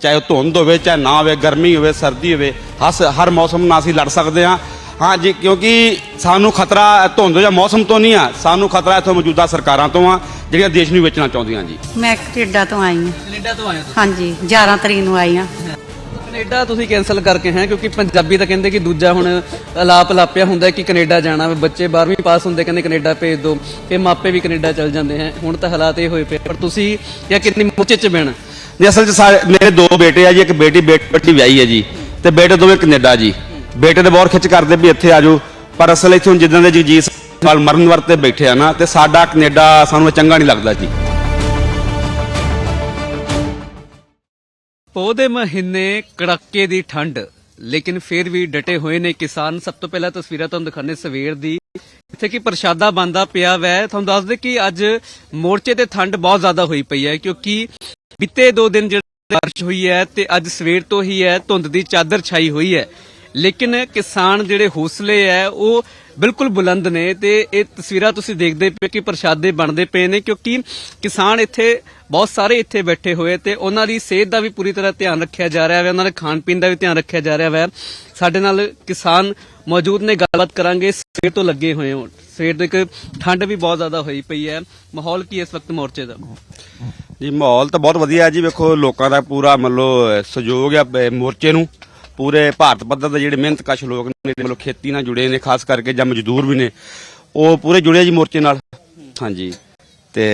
ਚਾਹੇ ਉਹ ਧੁੰਦ ਹੋਵੇ ਚਾਹੇ ਨਾ ਹੋਵੇ ਗਰਮੀ ਹੋਵੇ ਸਰਦੀ ਹੋਵੇ ਹਸ ਹਰ ਮੌਸਮ ਨਾਲ ਅਸੀਂ ਲੜ ਸਕਦੇ ਹਾਂ। ਹਾਂ ਜੀ ਕਿਉਂਕਿ ਸਾਨੂੰ ਖਤਰਾ ਧੁੰਦ ਜਾਂ ਮੌਸਮ ਤੋਂ ਨਹੀਂ ਆ ਸਾਨੂੰ ਖਤਰਾ ਇੱਥੋਂ ਮੌਜੂਦਾ ਸਰਕਾਰਾਂ ਤੋਂ ਆ ਜਿਹੜੀਆਂ ਦੇਸ਼ ਨੂੰ ਵੇਚਣਾ ਚਾਹੁੰਦੀਆਂ ਜੀ। ਮੈਂ ਕੈਨੇਡਾ ਤੋਂ ਆਈ ਹਾਂ। ਕੈਨੇਡਾ ਤੋਂ ਆਏ ਹੋ ਹਾਂਜੀ 11 ਤਰੀਕ ਨੂੰ ਆਈ ਹਾਂ। ਕੈਨੇਡਾ ਤੁਸੀਂ ਕੈਨਸਲ ਕਰਕੇ ਹੈ ਕਿਉਂਕਿ ਪੰਜਾਬੀ ਤਾਂ ਕਹਿੰਦੇ ਕਿ ਦੂਜਾ ਹੁਣ ਅਲਾਪ ਲਾਪਿਆ ਹੁੰਦਾ ਕਿ ਕੈਨੇਡਾ ਜਾਣਾ ਵਾ ਬੱਚੇ 12ਵੀਂ ਪਾਸ ਹੁੰਦੇ ਕਹਿੰਦੇ ਕੈਨੇਡਾ ਭੇਜ ਦਿਓ ਫਿਰ ਮਾਪੇ ਵੀ ਕੈਨੇਡਾ ਚਲ ਜਾਂਦੇ ਹੈ। ਹੁਣ ਤਾਂ ਹਾਲਾਤ ਇਹ ਹੋਏ ਪਏ ਪਰ ਤੁਸੀਂ ਜਾਂ ਕਿੰਨੀ ਮੁੱਚੇ ਚ ਬਹਿਣਾ? ਜੀ ਅਸਲ 'ਚ ਸਾਰੇ ਮੇਰੇ ਦੋ ਬੇਟੇ ਆ ਜੀ, ਇੱਕ ਬੇਟੀ ਬੇਟੀ ਵਿਆਹੀ ਹੈ ਜੀ ਤੇ ਬੇਟੇ ਦੋਵੇਂ ਕੈਨੇਡਾ ਜੀ। ਬੇਟੇ ਦੇ ਬਹੁਤ ਖਿੱਚ ਕਰਦੇ ਵੀ ਇੱਥੇ ਆ ਪਰ ਅਸਲ ਇੱਥੇ ਹੁਣ ਜਿੱਦਾਂ ਦੇ ਜਗਜੀਤ ਸਿੰਘ ਮਰਨ ਵਰਤੇ ਬੈਠੇ ਆ ਨਾ, ਤੇ ਸਾਡਾ ਕੈਨੇਡਾ ਸਾਨੂੰ ਚੰਗਾ ਨਹੀਂ ਲੱਗਦਾ ਜੀ। ਪੋਹ ਦੇ ਮਹੀਨੇ ਕੜਾਕੇ ਦੀ ਠੰਡ, ਲੇਕਿਨ ਫਿਰ ਵੀ ਡਟੇ ਹੋਏ ਨੇ ਕਿਸਾਨ। ਸਭ ਤੋਂ ਪਹਿਲਾਂ ਤਸਵੀਰਾਂ ਤੁਹਾਨੂੰ ਦਿਖਾਣੇ ਸਵੇਰ ਦੀ। ਇੱਥੇ ਕੀ ਪ੍ਰਸ਼ਾਦਾ ਬੰਦਾ ਪਿਆ ਵੈ, ਤੁਹਾਨੂੰ ਦੱਸ ਦੇ ਕਿ ਅੱਜ ਮੋਰਚੇ ਤੇ ਠੰਡ ਬਹੁਤ ਜ਼ਿਆਦਾ ਹੋਈ ਪਈ ਹੈ, ਕਿਉਂਕਿ ਬੀਤੇ ਦੋ ਦਿਨ ਜਿਹੜੀ ਬਾਰਿਸ਼ ਹੋਈ ਹੈ ਤੇ ਅੱਜ ਸਵੇਰ ਤੋਂ ਹੀ ਹੈ ਧੁੰਦ ਦੀ ਚਾਦਰ ਛਾਈ ਹੋਈ ਹੈ। ਲੇਕਿਨ ਕਿਸਾਨ ਜਿਹੜੇ ਹੌਸਲੇ ਹੈ, ਉਹ ਬਿਲਕੁਲ ਬੁਲੰਦ ਨੇ ਤੇ ਇਹ ਤਸਵੀਰਾਂ ਤੁਸੀਂ ਦੇਖਦੇ ਪਏ ਕਿ ਪ੍ਰਸ਼ਾਦੇ ਬਣਦੇ ਪਏ ਨੇ ਕਿਉਂਕਿ ਕਿਸਾਨ ਇੱਥੇ ਬਹੁਤ ਸਾਰੇ ਇੱਥੇ ਬੈਠੇ ਹੋਏ ਤੇ ਉਹਨਾਂ ਦੀ ਸਿਹਤ ਦਾ ਵੀ ਪੂਰੀ ਤਰ੍ਹਾਂ ਧਿਆਨ ਰੱਖਿਆ ਜਾ ਰਿਹਾ ਹੈ ਉਹਨਾਂ ਦੇ ਖਾਣ ਪੀਣ ਦਾ ਵੀ ਧਿਆਨ ਰੱਖਿਆ ਜਾ ਰਿਹਾ ਹੈ ਸਾਡੇ ਨਾਲ ਕਿਸਾਨ ਮੌਜੂਦ ਨੇ, ਗੱਲਬਾਤ ਕਰਾਂਗੇ। ਸਵੇਰ ਤੋਂ ਲੱਗੇ ਹੋਏ ਹੋ। ਸਵੇਰ ਤੋਂ ਇੱਕ ਠੰਡ ਵੀ ਬਹੁਤ ਜ਼ਿਆਦਾ ਹੋਈ ਪਈ ਹੈ। ਮਾਹੌਲ ਕੀ ਇਸ ਵਕਤ ਮੋਰਚੇ ਦਾ? ਜੀ, ਮਾਹੌਲ ਤਾਂ ਬਹੁਤ ਵਧੀਆ ਹੈ ਜੀ। ਵੇਖੋ, ਲੋਕਾਂ ਦਾ ਪੂਰਾ ਮਤਲਬ ਸਹਿਯੋਗ ਹੈ, ਮੋਰਚੇ ਨੂੰ। ਪੂਰੇ ਭਾਰਤ ਪੱਧਰ ਦੇ ਜਿਹੜੇ ਮਿਹਨਤਕਸ਼ ਲੋਕ ਨੇ ਮਤਲਬ ਖੇਤੀ ਨਾਲ ਜੁੜੇ ਨੇ, ਖਾਸ ਕਰਕੇ ਜਾਂ ਮਜ਼ਦੂਰ ਵੀ ਨੇ, ਉਹ ਪੂਰੇ ਜੁੜੇ ਜੀ ਮੋਰਚੇ ਨਾਲ। ਹਾਂਜੀ। ਤੇ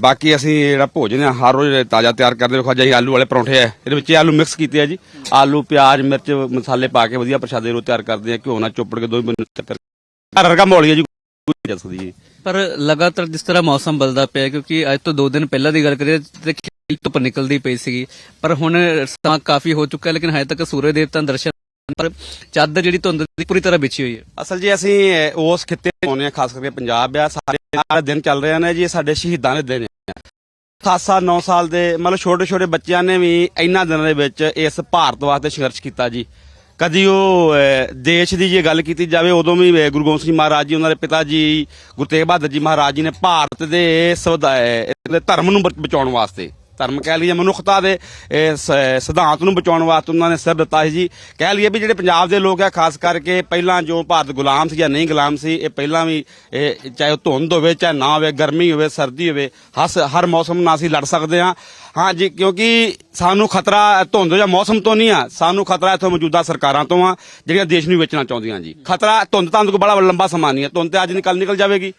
ਬਾਕੀ ਅਸੀਂ ਜਿਹੜਾ ਭੋਜਨ ਹੈ ਹਰ ਰੋਜ਼ ਤਾਜ਼ਾ ਤਿਆਰ ਕਰਦੇ ਵੇਖੋ ਅੱਜ ਆਲੂ ਵਾਲੇ ਪਰੌਂਠੇ ਆ। ਇਹਦੇ ਵਿੱਚ ਆਲੂ ਮਿਕਸ ਕੀਤੇ ਆ ਜੀ। ਆਲੂ, ਪਿਆਜ਼, ਮਿਰਚ, ਮਸਾਲੇ ਪਾ ਕੇ ਵਧੀਆ ਪ੍ਰਸ਼ਾਦੇ ਰੋ ਤਿਆਰ ਕਰਦੇ ਆ ਘਿਓ ਨਾਲ ਚੋਪੜ ਕੇ ਦੋਵੇਂ ਬੰਦੇ ਤਿਆਰ ਕਰਕੇ ਵਰਗਾ ਮਾਹੌਲ ਹੀ ਜੀ। ਕੋਈ ਨਹੀਂ ਸਕਦੀ ਜੀ। ਪਰ ਲਗਾਤਾਰ ਜਿਸ ਤਰ੍ਹਾਂ ਮੌਸਮ ਬਦਲਦਾ ਪਿਆ ਕਿਉਂਕਿ ਅੱਜ ਤੋਂ 2 ਦਿਨ ਪਹਿਲਾਂ ਦੀ ਗੱਲ ਕਰੀਏ, ਤੇ ਧੁੱਪ ਨਿਕਲਦੀ ਪਈ ਸੀਗੀ। ਪਰ ਹੁਣ ਸਮਾਂ ਕਾਫੀ ਹੋ ਚੁੱਕਾ ਲੇਕਿਨ ਹਜੇ ਤੱਕ ਸੂਰਜ ਦੇਵਤਾ ਦੇ ਦਰਸ਼ਨ ਪਰ ਚਾਦਰ ਜਿਹੜੀ ਧੁੰਦ ਦੀ ਪੂਰੀ ਤਰ੍ਹਾਂ ਵਿਛੀ ਹੋਈ ਹੈ। ਅਸਲ ਜੀ ਅਸੀਂ ਉਸ ਖਿੱਤੇ ਤੋਂ ਆਉਂਦੇ ਖਾਸ ਕਰਕੇ ਪੰਜਾਬ ਆ। ਸਾਰੇ ਸਾਰੇ ਦਿਨ ਚੱਲ ਰਹੇ ਨੇ ਜੀ ਸਾਡੇ ਸ਼ਹੀਦਾਂ ਦੇ ਦਿਨ ਆ। 7 ਸਾਲ 9 ਸਾਲ ਦੇ ਮਤਲਬ ਛੋਟੇ ਛੋਟੇ ਬੱਚਿਆਂ ਨੇ ਵੀ ਇਹਨਾਂ ਦਿਨਾਂ ਦੇ ਵਿੱਚ ਇਸ ਭਾਰਤ ਵਾਸਤੇ ਸੰਘਰਸ਼ ਕੀਤਾ ਜੀ। ਕਦੀ ਉਹ ਦੇਸ਼ ਦੀ ਜੇ ਗੱਲ ਕੀਤੀ ਜਾਵੇ, ਉਦੋਂ ਵੀ ਗੁਰੂ ਗੋਬਿੰਦ ਸਿੰਘ ਮਹਾਰਾਜ ਜੀ, ਉਹਨਾਂ ਦੇ ਪਿਤਾ ਜੀ, ਗੁਰੂ ਤੇਗ ਬਹਾਦਰ ਜੀ ਮਹਾਰਾਜ ਜੀ ਨੇ ਭਾਰਤ ਦੇ ਧਰਮ ਨੂੰ ਬਚਾਉਣ ਵਾਸਤੇ ਧਰਮ ਕਹਿ ਲਈਏ ਮਨੁੱਖਤਾ ਦੇ ਸਿਧਾਂਤ ਨੂੰ ਬਚਾਉਣ ਵਾਸਤੇ ਉਹਨਾਂ ਨੇ ਸਿਰ ਦਿੱਤਾ ਸੀ ਜੀ। ਕਹਿ ਲਈਏ ਵੀ ਜਿਹੜੇ ਪੰਜਾਬ ਦੇ ਲੋਕ ਆ, ਖਾਸ ਕਰਕੇ ਪਹਿਲਾਂ ਜੋ ਭਾਰਤ ਗੁਲਾਮ ਸੀ ਜਾਂ ਨਹੀਂ ਗੁਲਾਮ ਸੀ, ਇਹ ਪਹਿਲਾਂ ਵੀ, ਇਹ ਚਾਹੇ ਉਹ ਧੁੰਦ ਹੋਵੇ, ਚਾਹੇ ਨਾ ਹੋਵੇ, ਗਰਮੀ ਹੋਵੇ, ਸਰਦੀ ਹੋਵੇ, ਹਸ, ਹਰ ਮੌਸਮ ਨਾਲ ਅਸੀਂ ਲੜ ਸਕਦੇ ਹਾਂ। ਹਾਂ ਜੀ, ਕਿਉਂਕਿ ਸਾਨੂੰ ਖਤਰਾ ਧੁੰਦ ਜਾਂ ਮੌਸਮ ਤੋਂ ਨਹੀਂ ਆ, ਸਾਨੂੰ ਖਤਰਾ ਇੱਥੋਂ ਮੌਜੂਦਾ ਸਰਕਾਰਾਂ ਤੋਂ ਆ, ਜਿਹੜੀਆਂ ਦੇਸ਼ ਨੂੰ ਵੇਚਣਾ ਚਾਹੁੰਦੀਆਂ ਜੀ। ਖਤਰਾ ਧੁੰਦ ਤਾਂ ਕੋਈ ਬੜਾ ਲੰਬਾ ਸਮਾਂ ਨਹੀਂ ਹੈ ਧੁੰਦ ਤੇ ਅੱਜ ਨਿਕਲ ਨਿਕਲ ਜਾਵੇਗੀ।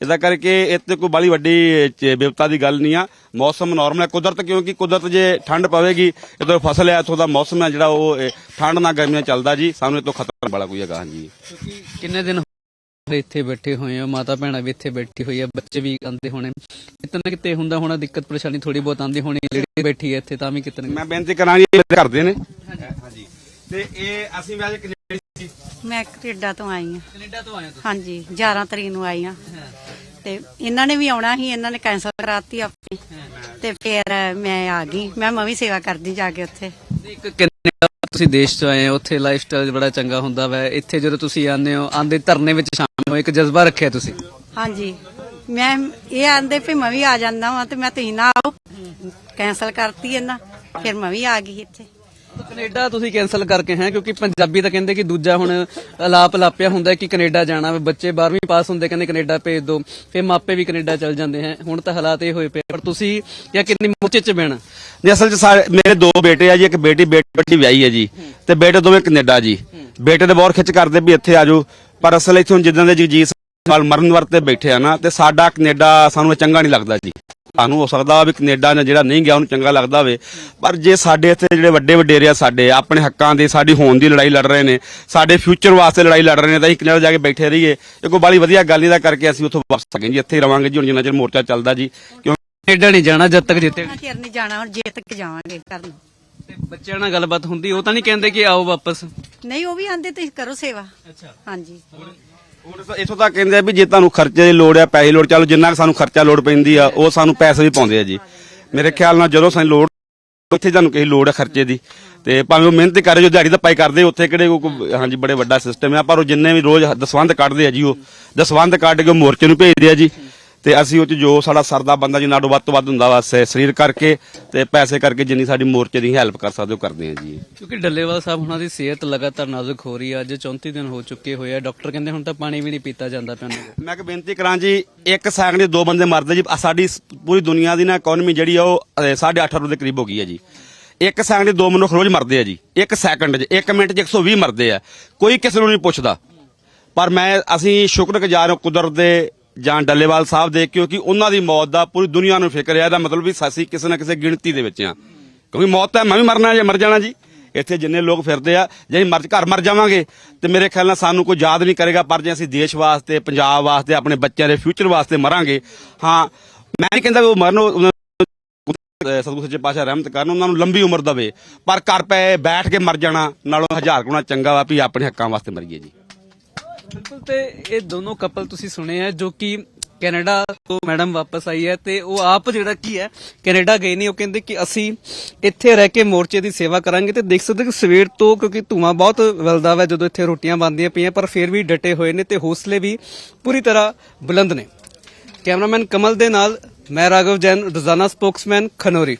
ਇਹਦਾ ਕਰਕੇ ਇੱਥੇ ਕੋਈ ਬੜੀ ਵੱਡੀ ਬਿਪਤਾ ਦੀ ਗੱਲ ਨਹੀਂ ਆ। ਮੌਸਮ ਨਾਰਮਲ ਹੈ। ਕੁਦਰਤ ਕਿਉਂਕਿ ਕੁਦਰਤ ਜੇ ਠੰਡ ਪਵੇਗੀ ਇਧਰ ਫਸਲ ਹੈ ਇੱਥੋਂ ਦਾ ਮੌਸਮ ਹੈ ਜਿਹੜਾ ਉਹ ਠੰਡ ਨਾਲ ਗਰਮੀਆਂ ਚੱਲਦਾ ਜੀ। ਸਾਨੂੰ ਇਹ ਤੋਂ ਖਤਰਾ ਬੜਾ ਕੋਈ ਹੈਗਾ ਹਾਂਜੀ। ਕਿੰਨੇ ਦਿਨ ਇੱਥੇ ਬੈਠੇ ਹੋਏ ਆ? ਮਾਤਾ ਭੈਣਾਂ ਵੀ ਇੱਥੇ ਬੈਠੀ ਹੋਈ ਆ ਬੱਚੇ ਵੀ ਆਉਂਦੇ ਹੋਣੇ। ਕਿਤੇ ਨਾ ਕਿਤੇ ਹੁੰਦਾ ਹੋਣਾ ਦਿੱਕਤ ਪਰੇਸ਼ਾਨੀ ਥੋੜੀ ਬਹੁਤ ਆਉਂਦੀ ਹੋਣੀ ਲੇਡੀ ਬੈਠੀ ਹੈ ਇੱਥੇ ਤਾਂ ਵੀ ਕਿਤੇ ਨਾ ਮੈਂ ਬੇਨਤੀ ਕਰਾਂਗੀ ਮੇਰੇ ਕਰਦੇ ਨੇ। ਹਾਂਜੀ। ਤੇ ਇਹ ਅਸੀਂ ਵੀ ਅੱਜ ਕੈਨੇਡਾ ਸੀ ਮੈਂ ਕੈਨੇਡਾ ਤੋਂ ਆਈ ਹਾਂ। ਕੈਨੇਡਾ ਤੋਂ ਆਏ ਹੋ ਹਾਂਜੀ 11 ਤਰੀਕ ਨੂੰ ਆਈ ਹਾਂ। ਤੇ ਇਹਨਾਂ ਨੇ ਵੀ ਆਉਣਾ ਸੀ ਇਹਨਾਂ ਨੇ ਕੈਂਸਲ ਕਰਾਤੀ ਆਪਣੀ ਤੇ ਫਿਰ ਮੈਂ ਆ ਗਈ। ਮੈਂ ਮੈਂ ਵੀ ਸੇਵਾ ਕਰਦੀ ਜਾ ਕੇ ਉੱਥੇ। ਤੁਸੀਂ ਇੱਕ ਕੈਨੇਡਾ ਤੁਸੀਂ ਦੇਸ਼ ਚ ਆਏ ਹੋ? ਉੱਥੇ ਲਾਈਫ ਸਟਾਈਲ ਬੜਾ ਚੰਗਾ ਹੁੰਦਾ ਵੈ। ਇੱਥੇ ਜਦੋਂ ਤੁਸੀਂ ਆਉਂਦੇ ਹੋ ਆਂਦੇ ਧਰਨੇ ਵਿੱਚ ਸ਼ਾਮਿਲ ਹੋ ਇੱਕ ਜਜ਼ਬਾ ਰੱਖਿਆ ਤੁਸੀਂ? ਹਾਂਜੀ। ਮੈਂ ਇਹ ਆਂਦੇ ਵੀ ਮੈਂ ਵੀ ਆ ਜਾਂਦਾ ਵਾਂ ਤੇ ਮੈਂ ਤੁਸੀਂ ਨਾ ਆਓ ਕੈਂਸਲ ਕਰਤੀ ਇਹਨਾਂ। ਫਿਰ ਮੈਂ ਵੀ ਆ ਗਈ ਇੱਥੇ। ਕੈਨੇਡਾ ਤੁਸੀਂ ਕੈਨਸਲ ਕਰਕੇ ਹੈ, ਕਿਉਂਕਿ ਪੰਜਾਬੀ ਤਾਂ ਕਹਿੰਦੇ ਕਿ ਦੂਜਾ ਹੁਣ ਅਲਾਪ ਲਾਪਿਆ ਹੁੰਦਾ ਕਿ ਕੈਨੇਡਾ ਜਾਣਾ ਵਾ, ਬੱਚੇ 12ਵੀਂ ਪਾਸ ਹੁੰਦੇ ਕਹਿੰਦੇ ਕੈਨੇਡਾ ਭੇਜ ਦਿਓ ਫਿਰ ਮਾਪੇ ਵੀ ਕੈਨੇਡਾ ਚਲ ਜਾਂਦੇ ਹੈ। ਹੁਣ ਤਾਂ ਹਾਲਾਤ ਇਹ ਹੋਏ ਪਏ ਪਰ ਤੁਸੀਂ ਜਾਂ ਕਿੰਨੀ ਮੁੱਚੇ ਚ ਬਹਿਣਾ? ਜੀ ਅਸਲ 'ਚ ਸਾਰੇ ਮੇਰੇ ਦੋ ਬੇਟੇ ਆ ਜੀ, ਇੱਕ ਬੇਟੀ ਬੇਟੀ ਵਿਆਹੀ ਹੈ ਜੀ, ਤੇ ਬੇਟੇ ਦੋਵੇਂ ਕੈਨੇਡਾ ਜੀ। ਬੇਟੇ ਦੇ ਬਹੁਤ ਖਿੱਚ ਕਰਦੇ ਵੀ ਇੱਥੇ ਆਜੋ ਪਰ ਅਸਲ ਇੱਥੇ ਹੁਣ ਜਿੱਦਾਂ ਦੇ ਜਗਜੀਤ ਨਾਲ ਮਰਨ ਵਰਤੇ ਬੈਠੇ ਆ ਨਾ, ਤੇ ਸਾਡਾ ਕੈਨੇਡਾ ਸਾਨੂੰ ਇਹ ਚੰਗਾ ਨਹੀਂ ਲੱਗਦਾ ਜੀ। ਸਾਨੂੰ ਹੋ ਸਕਦਾ ਵੀ ਕੈਨੇਡਾ ਨੇ ਜਿਹੜਾ ਨਹੀਂ ਗਿਆ ਉਹਨੂੰ ਚੰਗਾ ਲੱਗਦਾ ਹੋਵੇ। ਪਰ ਜੇ ਸਾਡੇ ਇੱਥੇ ਜਿਹੜੇ ਵੱਡੇ ਵਡੇਰੇ ਆ ਸਾਡੇ ਆਪਣੇ ਹੱਕਾਂ ਦੀ ਸਾਡੀ ਹੋਣ ਦੀ ਲੜਾਈ ਲੜ ਰਹੇ ਨੇ ਸਾਡੇ ਫਿਊਚਰ ਵਾਸਤੇ ਲੜਾਈ ਲੜ ਰਹੇ ਨੇ ਤਾਂ ਅਸੀਂ ਕੈਨੇਡਾ ਜਾ ਕੇ ਬੈਠੇ ਰਹੀਏ। ਇਹ ਕੋਈ ਬਾਲੀ ਵਧੀਆ ਗੱਲ ਇਹਦਾ ਕਰਕੇ ਅਸੀਂ ਉੱਥੋਂ ਵਾਪਸ ਆ ਗਏ ਜੀ। ਇੱਥੇ ਹੀ ਰਵਾਂਗੇ ਜੀ ਹੁਣ ਜਿੰਨਾ ਚਿਰ ਮੋਰਚਾ ਚੱਲਦਾ ਜੀ। ਕਿਉਂ? ਕੈਨੇਡਾ ਨਹੀਂ ਜਾਣਾ ਜਦ ਤੱਕ ਜਿੱਤੇ ਚਿਰ ਨਹੀਂ ਜਾਣਾ ਹੁਣ ਜਿੱਤ ਕੇ ਜਾਵਾਂਗੇ ਘਰ ਨੂੰ ਤੇ ਬੱਚਿਆਂ ਨਾਲ ਗੱਲਬਾਤ ਹੁੰਦੀ ਉਹ ਤਾਂ ਨਹੀਂ ਕਹਿੰਦੇ ਕਿ ਆਓ ਵਾਪਸ। ਨਹੀਂ ਉਹ ਵੀ ਆਂਦੇ ਤੁਸੀਂ ਕਰੋ ਸੇਵਾ। ਅੱਛਾ। ਹਾਂਜੀ। ਇੱਥੋਂ ਤੱਕ ਕਹਿੰਦੇ ਆ ਵੀ ਜੇ ਤੁਹਾਨੂੰ ਖਰਚੇ ਦੀ ਲੋੜ ਆ, ਪੈਸੇ ਦੀ ਲੋੜ, ਚਲੋ ਜਿੰਨਾ ਕੁ ਸਾਨੂੰ ਖਰਚਾ ਲੋੜ ਪੈਂਦੀ ਆ, ਉਹ ਸਾਨੂੰ ਪੈਸੇ ਵੀ ਪਾਉਂਦੇ ਆ ਜੀ। ਮੇਰੇ ਖਿਆਲ ਨਾਲ ਜਦੋਂ ਸਾਨੂੰ ਲੋੜ, ਉੱਥੇ ਤੁਹਾਨੂੰ ਕਿਸੇ ਲੋੜ ਹੈ ਖਰਚੇ ਦੀ। ਤੇ ਭਾਵੇਂ ਉਹ ਮਿਹਨਤ ਕਰੇ, ਜੋ ਦਿਹਾੜੀ ਦਾ ਪਾਈ ਕਰਦੇ, ਉੱਥੇ ਕਿਹੜੇ ਕੋਈ- ਹਾਂਜੀ, ਬੜੇ ਵੱਡਾ ਸਿਸਟਮ ਆ, ਪਰ ਉਹ ਜਿੰਨੇ ਵੀ ਰੋਜ਼ ਦਸਵੰਧ ਕੱਢਦੇ ਆ ਜੀ ਉਹ, ਦਸਵੰਧ ਕੱਢ ਕੇ ਉਹ ਮੋਰਚੇ ਨੂੰ ਭੇਜਦੇ ਆ ਜੀ। ਤੇ ਅਸੀਂ ਉਹ ਚ ਜੋ ਸਾਡਾ ਸਰਦਾ ਬੰਦਾ ਜਿੰਨਾ ਤੋਂ ਵੱਧ ਤੋਂ ਵੱਧ ਹੁੰਦਾ ਵਾ ਸ- ਸਰੀਰ ਕਰਕੇ ਤੇ ਪੈਸੇ ਕਰਕੇ ਜਿੰਨੀ ਸਾਡੀ ਮੋਰਚੇ ਦੀ ਹੈਲਪ ਕਰ ਸਕਦੇ ਹੋ ਕਰਦੇ ਹਾਂ ਜੀ। ਕਿਉਂਕਿ ਡੱਲੇਵਾਲ ਸਾਹਿਬ ਉਹਨਾਂ ਦੀ ਸਿਹਤ ਲਗਾਤਾਰ ਨਾਜ਼ੁਕ ਹੋ ਰਹੀ ਹੈ ਅੱਜ 34 ਦਿਨ ਹੋ ਚੁੱਕੇ ਹੋਏ ਆ। ਡਾਕਟਰ ਕਹਿੰਦੇ ਹੁਣ ਤਾਂ ਪਾਣੀ ਵੀ ਨਹੀਂ ਪੀਤਾ ਜਾਂਦਾ ਪਿਆ ਉਹਨਾਂ ਕੋਲ ਮੈਂ ਕਿ ਬੇਨਤੀ ਕਰਾਂ ਜੀ ਇੱਕ ਸੈਕਿੰਡ ਦੇ ਦੋ ਬੰਦੇ ਮਰਦੇ ਜੀ ਆਹ ਸਾਡੀ ਸ- ਪੂਰੀ ਦੁਨੀਆ ਦੀ ਨਾ ਇਕਨੋਮੀ ਜਿਹੜੀ ਆ ਉਹ 8.5 ਅਰਬ ਦੇ ਕਰੀਬ ਹੋ ਗਈ ਹੈ ਜੀ। ਇੱਕ ਸੈਕਿੰਡ ਦੇ ਦੋ ਮਨੁੱਖ ਰੋਜ਼ ਮਰਦੇ ਆ ਜੀ ਇੱਕ ਸੈਕਿੰਡ 'ਚ ਇੱਕ ਮਿੰਟ 'ਚ 120 ਮਰਦੇ ਆ। ਕੋਈ ਕਿਸੇ ਨੂੰ ਨਹੀਂ ਪੁੱਛਦਾ। ਪਰ ਮੈਂ ਅਸੀਂ ਸ਼ੁਕਰਗੁਜ਼ਾਰ ਹਾਂ ਕੁਦਰਤ ਦੇ ਜਾਂ ਡੱਲੇਵਾਲ ਸਾਹਿਬ ਦੇ, ਕਿਉਂਕਿ ਉਹਨਾਂ ਦੀ ਮੌਤ ਦਾ ਪੂਰੀ ਦੁਨੀਆ ਨੂੰ ਫਿਕਰ ਹੈ, ਇਹਦਾ ਮਤਲਬ ਵੀ ਅਸੀਂ ਕਿਸੇ ਨਾ ਕਿਸੇ ਗਿਣਤੀ ਦੇ ਵਿੱਚ ਆ ਕਿਉਂਕਿ ਮੌਤ ਤਾਂ ਮੈਂ ਵੀ ਮਰਨਾ ਜਾਂ ਮਰ ਜਾਣਾ ਜੀ। ਇੱਥੇ ਜਿੰਨੇ ਲੋਕ ਫਿਰਦੇ ਆ, ਜੇ ਅਸੀਂ ਮਰ, ਘਰ ਮਰ ਜਾਵਾਂਗੇ, ਤੇ ਮੇਰੇ ਖਿਆਲ ਨਾਲ ਸਾਨੂੰ ਕੋਈ ਯਾਦ ਨਹੀਂ ਕਰੇਗਾ, ਪਰ ਜੇ ਅਸੀਂ ਦੇਸ਼ ਵਾਸਤੇ, ਪੰਜਾਬ ਵਾਸਤੇ, ਆਪਣੇ ਬੱਚਿਆਂ ਦੇ ਫਿਊਚਰ ਵਾਸਤੇ ਮਰਾਂਗੇ, ਹਾਂ, ਮੈਂ ਨਹੀਂ ਕਹਿੰਦਾ ਵੀ ਉਹ ਮਰਨ ਉਹਨਾਂ ਸਤਿਗੁਰੂ ਸੱਚੇ ਪਾਤਸ਼ਾਹ ਰਹਿਮਤ ਕਰਨ, ਉਹਨਾਂ ਨੂੰ ਲੰਬੀ ਉਮਰ ਦੇਵੇ, ਪਰ ਘਰ ਪਏ ਬੈਠ ਕੇ ਮਰ ਜਾਣਾ, ਨਾਲੋਂ ਹਜ਼ਾਰ ਗੁਣਾ ਚੰਗਾ ਵਾ ਵੀ ਆਪਣੇ ਹੱਕਾਂ ਵਾਸਤੇ ਮਰੀਏ ਜੀ। ਬਿਲਕੁਲ, ਤੇ ਇਹ ਦੋਨੋਂ ਕਪਲ ਤੁਸੀਂ ਸੁਣੇ ਆ ਜੋ ਕਿ ਕੈਨੇਡਾ ਤੋਂ ਮੈਡਮ ਵਾਪਸ ਆਈ ਹੈ ਤੇ ਉਹ ਆਪ ਜਿਹੜਾ ਕੀ ਹੈ, ਕੈਨੇਡਾ ਗਏ ਨੇ, ਉਹ ਕਹਿੰਦੇ ਕਿ ਅਸੀਂ ਇੱਥੇ ਰਹਿ ਕੇ ਮੋਰਚੇ ਦੀ ਸੇਵਾ ਕਰਾਂਗੇ ਤੇ ਦੇਖ ਸਕਦੇ ਕਿ ਸਵੇਰ ਤੋਂ ਕਿਉਂਕਿ ਧੂਆਂ ਬਹੁਤ ਵਲਦਾ ਵਾ ਜਦੋਂ ਇੱਥੇ ਰੋਟੀਆਂ ਬਣਦੀਆਂ ਪਈਆਂ, ਪਰ ਫਿਰ ਵੀ ਡਟੇ ਹੋਏ ਨੇ ਤੇ ਹੌਸਲੇ ਵੀ ਪੂਰੀ ਤਰ੍ਹਾਂ ਬੁਲੰਦ ਨੇ। ਕੈਮਰਾਮੈਨ ਕਮਲ ਦੇ ਨਾਲ, ਮੈਂ ਰਾਘਵ ਜੈਨ, ਰੋਜ਼ਾਨਾ ਸਪੋਕਸਮੈਨ ਖਨੋਰੀ।